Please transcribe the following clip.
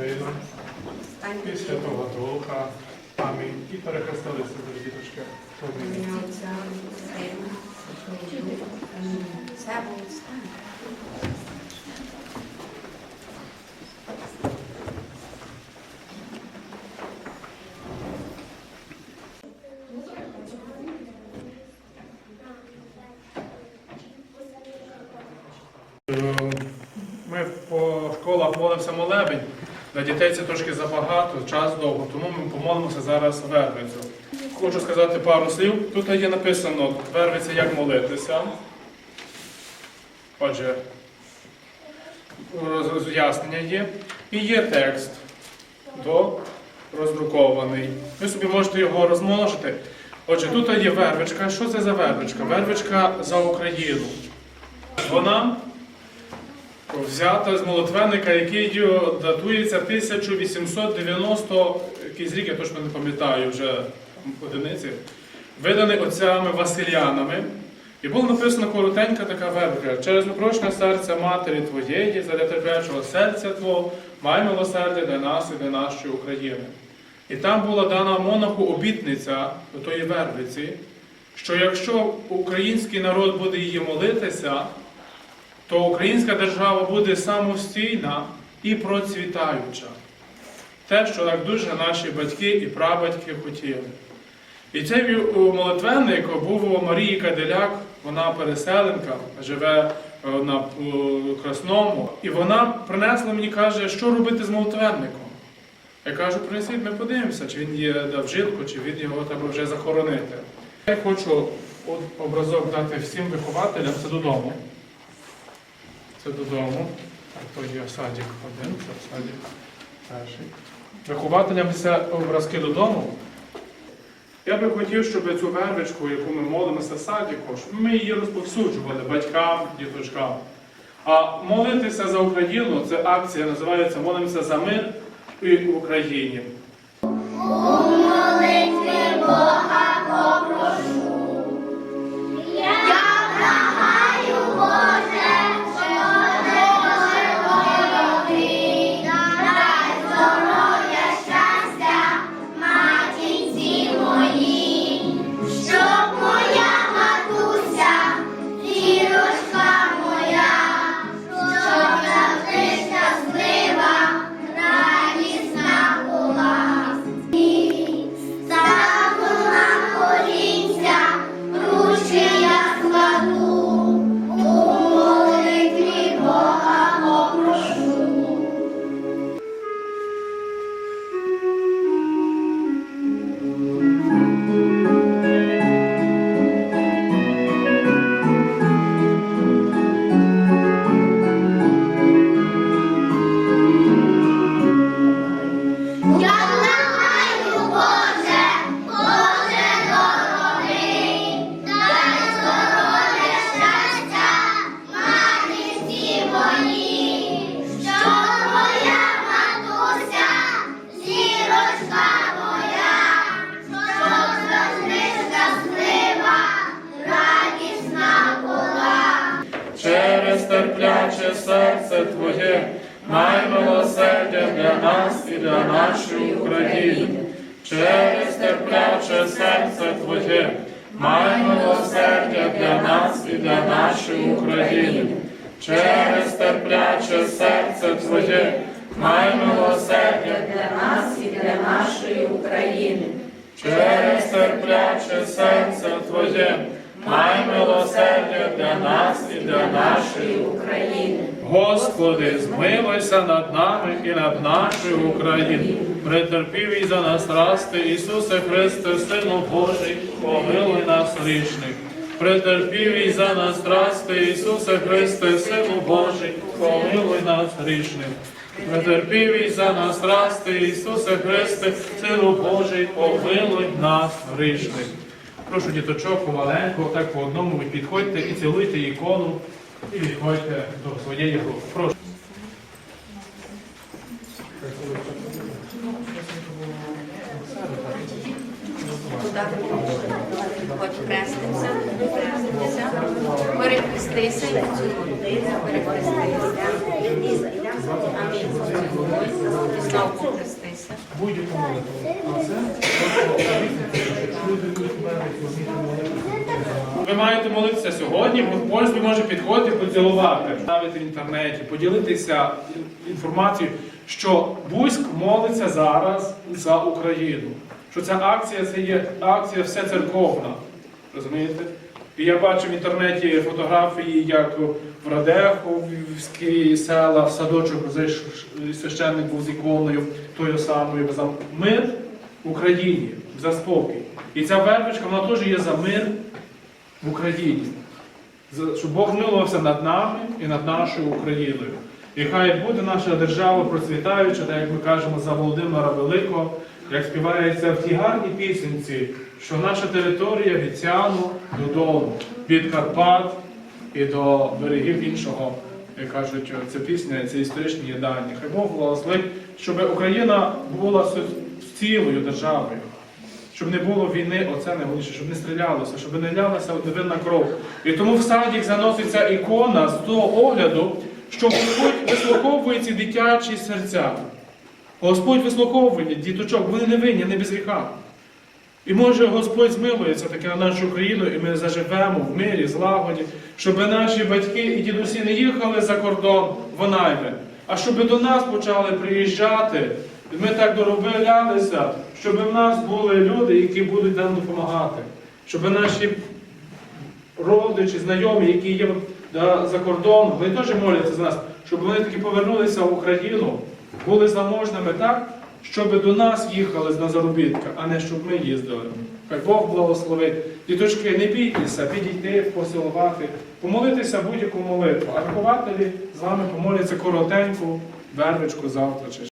Сином і Святого Духа. Амінь. І перехрестилися до діточки. Стан. Ми по школах молимося молебень. Для дітей це трошки забагато, час довго, тому ми помолимося зараз вервицю. Хочу сказати пару слів. Тут є написано вервиця, як молитися. Отже, роз'яснення є. І є текст до роздрукований. Ви собі можете його розмножити. Отже, тут є вервичка. Що це за вервичка? Вервичка за Україну. Вона взята з молитвенника, який датується 1890, якийсь рік, я точно не пам'ятаю вже одиниці, виданий отцями Василянами. І було написано коротенька така вербка. Через непрошне серце Матері Твоєї, задля терплячого серця Твого, май милосердя для нас і для нашої України. І там була дана монаху обітниця до тої вербиці, що якщо український народ буде її молитися, то українська держава буде самостійна і процвітаюча. Те, що так дуже наші батьки і прабатьки хотіли. І цей молитвенник був у Марії Каделяк, вона переселенка, живе е, на Красному. І вона принесла мені, каже, що робити з молитвенником. Я кажу, принесіть, ми подивимося, чи він є в жилку, чи він його треба вже захоронити. Я хочу образок дати всім вихователям, це додому. Це додому. То є садик один, це садик перший. Вихователям це образки додому. Я би хотів, щоб цю вервичку, яку ми молимося садіку, щоб ми її розповсюджували батькам, діточкам. А молитися за Україну це акція називається Молимося за мир і в Україні. Через терпляче серце Твоє, май милосердя для нас і для нашої України. Через терпляче серце Твоє, май милосердя для нас і для нашої України. Через терпляче серце Твоє, май милосердя для нас і для нашої України. Через терпляче серце Твоє, май милосердя для нас і для нашої України. Господи, змилуйся над нами і над нашою Україною. Претерпів і за нас расти, Ісусе Христе, Сину Божий, помилуй нас грішних. Претерпів і за нас расти, Ісусе Христе, Сину Божий, помилуй нас грішних. Претерпів і за нас расти, Ісусе Христе, Сину Божий, помилуй нас грішних. Прошу діточок помаленьку, так по одному ви підходьте і цілуйте ікону і відходьте до своєї групи. Прошу. Хоч хрестимося, хрестимося, перехрестися і. Будь-яку молитву. А Ви маєте молитися сьогодні, бо кожен може підходити поцілувати, ставити в інтернеті, поділитися інформацією, що Бузьк молиться зараз за Україну. Що ця акція це є акція все церковна. Розумієте? І я бачу в інтернеті фотографії, як в Радеховській села, в садочок священник був з іконою тою самою мир в Україні, за спокій. І ця вербочка, вона теж є за мир в Україні. Щоб Бог милувався над нами і над нашою Україною. І хай буде наша держава процвітаюча, так як ми кажемо за Володимира Великого, як співається в тій гарній пісенці, що наша територія від Сяну до Дону, від Карпат і до берегів іншого, як кажуть, ця пісня, це історичні єдання. Хай Бог благословить, щоб Україна була цілою державою. Щоб не було війни, оце найголовніше, щоб не стрілялося, щоб не лялася невинна кров. І тому в садік заноситься ікона з того огляду, що Господь вислуховує ці дитячі серця. Господь вислуховує діточок, вони не винні, не без гріха. І може Господь змилується таке на нашу країну, і ми заживемо в мирі, злагоді, щоб наші батьки і дідусі не їхали за кордон в найми, а щоб до нас почали приїжджати. Ми так доробилялися, щоб в нас були люди, які будуть нам допомагати, щоб наші родичі, знайомі, які є за кордоном, вони теж моляться за нас, щоб вони таки повернулися в Україну, були заможними так, щоб до нас їхали на заробітки, а не щоб ми їздили. Хай Бог благословить. Діточки, не бійтеся, підійти, посилувати, помолитися будь-яку молитву. А вихователі з вами помоляться коротеньку вервичку завтра.